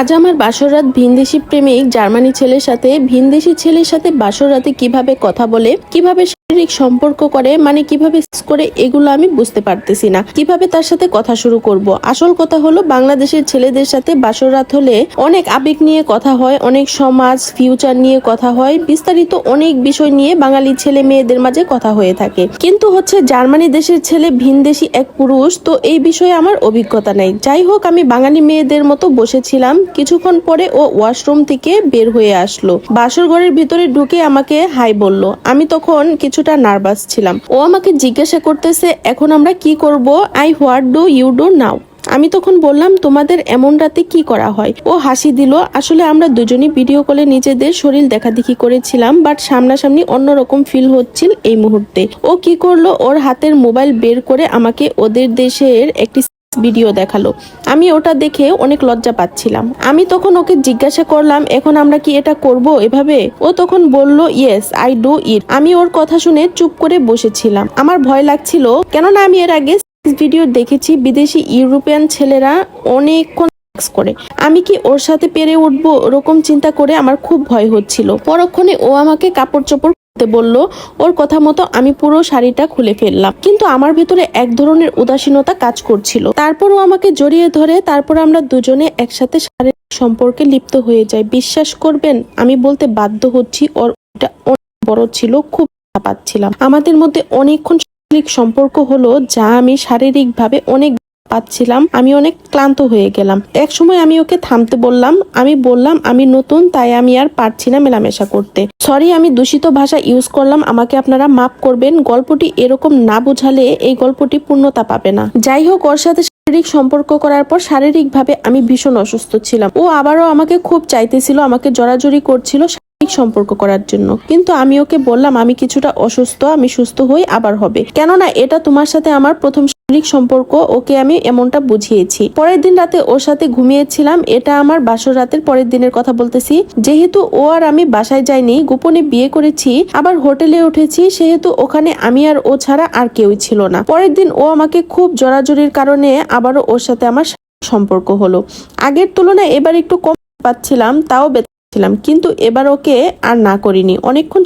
আজ আমার বাসরাত ভিনদেশি প্রেমিক জার্মানি ছেলের সাথে, ভিনদেশি ছেলের সাথে বাসরাতে কীভাবে কথা বলে, কীভাবে শারীরিক সম্পর্ক করে মানে কীভাবে করে, এগুলো আমি বুঝতে পারতেছি না। কীভাবে তার সাথে কথা শুরু করব? আসল কথা হলো, বাংলাদেশের ছেলেদের সাথে বাসরাত হলে অনেক আবেগ নিয়ে কথা হয়, অনেক সমাজ ফিউচার নিয়ে কথা হয়, বিস্তারিত অনেক বিষয় নিয়ে বাঙালি ছেলে মেয়েদের মাঝে কথা হয়ে থাকে। কিন্তু হচ্ছে জার্মানি দেশের ছেলে ভিনদেশি এক পুরুষ, তো এই বিষয়ে আমার অভিজ্ঞতা নেই। যাই হোক, আমি বাঙালি মেয়েদের মতো বসেছিলাম কিছুক্ষণ পরে ও ওয়াশরুম থেকে বের হয়ে আসলো। বাসর ঘরের ভিতরে ঢুকে আমাকে হাই বলল, আমি তখন কিছুটা নার্ভাস ছিলাম। ও আমাকে জিজ্ঞাসা করতেছে, এখন আমরা কি করব? I, what do you do now? আমি তখন বললাম, তোমাদের এমন রাতে কি করা হয়? ও হাসি দিল, আসলে আমরা দুজনই ভিডিও কলে নিজেদের শরীর দেখাদেখি করেছিলাম বাট সামনাসামনি অন্যরকম ফিল হচ্ছিল এই মুহূর্তে। ও কি করল? ওর হাতের মোবাইল বের করে আমাকে ওদের দেশের একটি ভিডিও দেখাল। আমি ওটা দেখে অনেক লজ্জা পাচ্ছিলাম। আমি তখন ওকে জিজ্ঞাসা করলাম, এখন আমরা কি এটা করব এভাবে? ও তখন বলল ইয়েস আই ডু ইট আমি ওর কথা শুনে চুপ করে বসেছিলাম। আমার ভয় লাগছিল, কেননা আমি এর আগে ভিডিও দেখেছি বিদেশি ইউরোপিয়ান ছেলেরা অনেকক্ষণ করে। আমি কি ওর সাথে পেরে উঠবো, ওরকম চিন্তা করে আমার খুব ভয় হচ্ছিল। পরক্ষণে ও আমাকে কাপড় চোপড় বলল, ওর কথা মতো আমি পুরো শাড়িটা খুলে ফেললাম। কিন্তু আমার ভিতরে এক ধরনের উদাসীনতা কাজ করছিল। তারপরও আমাকে জড়িয়ে ধরে, তারপর আমরা দুজনে একসাথে শারীরিক সম্পর্কে লিপ্ত হয়ে যাই। বিশ্বাস করবেন, আমি বলতে বাধ্য হচ্ছি, ওর ওটা অনেক বড় ছিল, খুব পাচ্ছিলাম। আমাদের মধ্যে অনেকক্ষণ শারীরিক সম্পর্ক হলো, যা আমি শারীরিকভাবে অনেক পাচ্ছিলাম, আমি অনেক ক্লান্ত হয়ে গেলাম। এক সময় আমি ওকে থামতে বললাম, আমি বললাম, আমি নতুন, তাই আমি আর পারছি না মেলামেশা করতে। সরি, আমি দূষিত ভাষা ইউজ করলাম, আমাকে আপনারা মাফ করবেন। গল্পটি এরকম না বোঝালে এই গল্পটি পূর্ণতা পাবে না। যাই হোক, ওর সাথে শারীরিক সম্পর্ক করার পর শারীরিকভাবে আমি ভীষণ অসুস্থ ছিলাম। ও আবারও আমাকে খুব চাইতেছিল, আমাকে জড়াজড়ি করছিল শারীরিক সম্পর্ক করার জন্য। কিন্তু আমি ওকে বললাম, আমি কিছুটা অসুস্থ, আমি সুস্থ হই, আবার হবে। কেননা এটা তোমার সাথে আমার প্রথম শারীরিক সম্পর্ক, ওকে আমি এমনটা বুঝিয়েছি। পরের দিন রাতে ওর সাথে ঘুমিয়েছিলাম, এটা আমার বাসর রাতের পরের দিনের কথা বলতেছি। যেহেতু ও আর আমি বাসায় যাইনি, গোপনে বিয়ে করেছি, আবার হোটেলে উঠেছি, সেহেতু ওখানে আমি আর ও ছাড়া আর কেউই ছিল না। পরের দিন ও আমাকে খুব জড়াজড়ির কারণে আবারও ওর সাথে আমার সম্পর্ক হলো। আগের তুলনায় এবার একটু কম পাচ্ছিলাম, তাও ছিলাম, কিন্তু এবার ওকে আর না করিনি। অনেকক্ষণ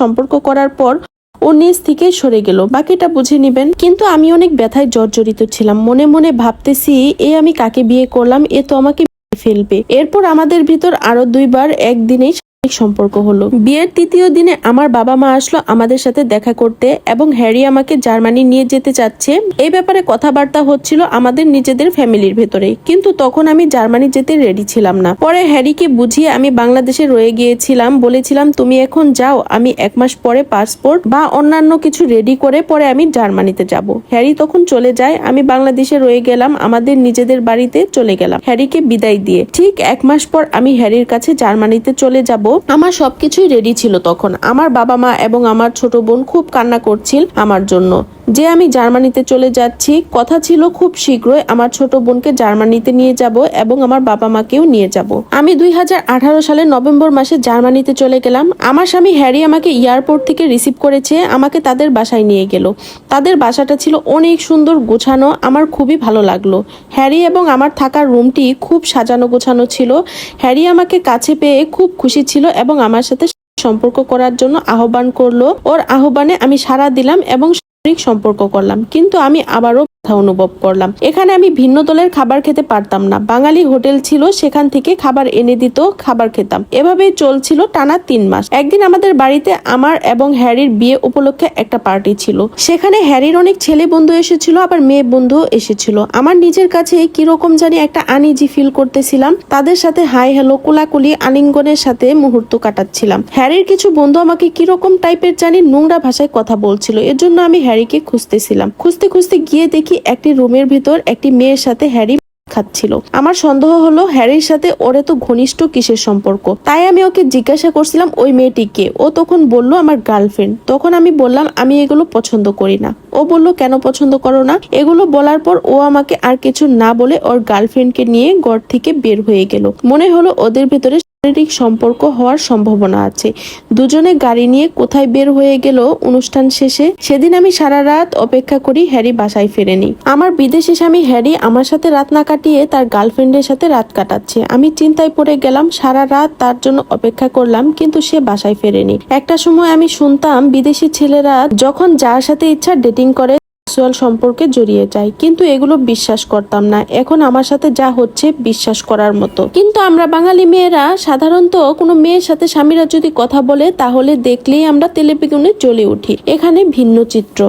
সম্পর্ক করার পর ও নিজ থেকে সরে গেল। বাকিটা বুঝে নিবেন। কিন্তু আমি অনেক ব্যথায় জর্জরিত ছিলাম। মনে মনে ভাবতেছি, এ আমি কাকে বিয়ে করলাম? এ তো আমাকে ফেলবে। এরপর আমাদের ভিতর আরও দুইবার একদিনেই সম্পর্ক হলো। বিয়ের তৃতীয় দিনে আমার বাবা মা আসলো আমাদের সাথে দেখা করতে এবং হ্যারি আমাকে জার্মানি নিয়ে যেতে চাচ্ছে। এই ব্যাপারে কথাবার্তা হচ্ছিল আমাদের নিজেদের ফ্যামিলির ভেতরে কিন্তু তখন আমি জার্মানি যেতে রেডি ছিলাম না। পরে হ্যারিকে বুঝিয়ে আমি বাংলাদেশে রয়ে গিয়েছিলাম। বলেছিলাম, তুমি এখন যাও, আমি এক মাস পরে পাসপোর্ট বা অন্যান্য কিছু রেডি করে পরে আমি জার্মানিতে যাব। হ্যারি তখন চলে যায়, আমি বাংলাদেশে রয়ে গেলাম, আমাদের নিজেদের বাড়িতে চলে গেলাম। হ্যারিকে বিদায় দিয়ে, ঠিক এক মাস পর আমি হ্যারির কাছে জার্মানিতে চলে যাব। আমার সবকিছুই রেডি ছিল তখন। আমার বাবা মা এবং আমার ছোট বোন খুব কান্না করছিল আমার জন্য। যে আমি জার্মানিতে চলে যাচ্ছি, কথা ছিল খুব শীঘ্রই আমার ছোট বোনকে জার্মানিতে নিয়ে যাব এবং আমার বাবা মাকেও নিয়ে যাব। আমি দুই সালের নভেম্বর মাসে জার্মানিতে চলে গেলাম। আমার স্বামী হ্যারি আমাকে এয়ারপোর্ট থেকে রিসিভ করেছে, আমাকে তাদের বাসায় নিয়ে গেল। তাদের বাসাটা ছিল অনেক সুন্দর, গোছানো, আমার খুবই ভালো লাগল। হ্যারি এবং আমার থাকার রুমটি খুব সাজানো গোছানো ছিল। হ্যারি আমাকে কাছে পেয়ে খুব খুশি ছিল এবং আমার সাথে সম্পর্ক করার জন্য আহ্বান করল। ওর আহ্বানে আমি সাড়া দিলাম এবং সম্পর্ক করলাম। কিন্তু আমি আবারও ব্যথা অনুভব করলাম। এখানে আমি ভিন্ন দলের খাবার খেতে পারতাম না। বাঙালি হোটেল ছিল, সেখান থেকে খাবার এনে দিত, খাবার খেতাম। এভাবেই চলছিল টানা তিন মাস। একদিন আমাদের বাড়িতে আমার এবং হ্যারির বিয়ে উপলক্ষে একটা পার্টি ছিল। সেখানে হ্যারির অনেক ছেলে বন্ধু এসেছিল, আবার মেয়ে বন্ধুও এসেছিল। আমার নিজের কাছে কীরকম জানি একটা আনইজি ফিল করতেছিলাম। তাদের সাথে হাই হ্যালো, কোলাকুলি, আলিঙ্গনের সাথে মুহূর্ত কাটাচ্ছিলাম। হ্যারির কিছু বন্ধু আমাকে কীরকম টাইপের জানি নোংরা ভাষায় কথা বলছিল। এর জন্য আমি হ্যারিকে খুঁজতেছিলাম। খুঁজতে খুঁজতে গিয়ে দেখি একটি রুমের ভিতর একটি মেয়ের সাথে হ্যারি খাচ্ছিল। আমার সন্দেহ হলো হ্যারির সাথে ওর এত ঘনিষ্ঠ কিসের সম্পর্ক। তাই আমি ওকে জিজ্ঞাসা করছিলাম, ওই মেয়েটিকে ও তখন বলল, আমার গার্লফ্রেন্ড। তখন আমি বললাম, আমি এগুলো পছন্দ করি না। ও বলল, কেন পছন্দ করো না? এগুলো বলার পর ও আমাকে আর কিছু না বলে ওর গার্লফ্রেন্ডকে নিয়ে ঘর থেকে বের হয়ে গেল। মনে হলো ওদের ভিতরে শারীরিক সম্পর্ক হওয়ার সম্ভাবনা আছে। দুজনে গাড়ি নিয়ে কোথায় বের হয়ে গেল অনুষ্ঠান শেষে? সেদিন আমি সারা রাত অপেক্ষা করি হ্যারি বাসায় ফেরেনি। আমার বিদেশি স্বামী হ্যারি আমার সাথে রাত না কাটিয়ে তার গার্লফ্রেন্ডের সাথে রাত কাটাচ্ছে। আমি চিন্তায় পড়ে গেলাম, সারা রাত তার জন্য অপেক্ষা করলাম, কিন্তু সে বাসায় ফেরেনি। একটা সময় আমি শুনতাম বিদেশি ছেলেরা যখন যার সাথে ইচ্ছা ডেটিং করে সেক্সুয়াল সম্পর্কে জড়িয়ে যায়। কিন্তু এগুলো বিশ্বাস করতাম না। এখন আমার সাথে যা হচ্ছে বিশ্বাস করার মতো। কিন্তু আমরা বাঙালি মেয়েরা সাধারণত কোনো মেয়ের সাথে স্বামীরা যদি কথা বলে, তাহলে দেখলেই আমরা তেলে চলে উঠি। এখানে ভিন্ন চিত্র।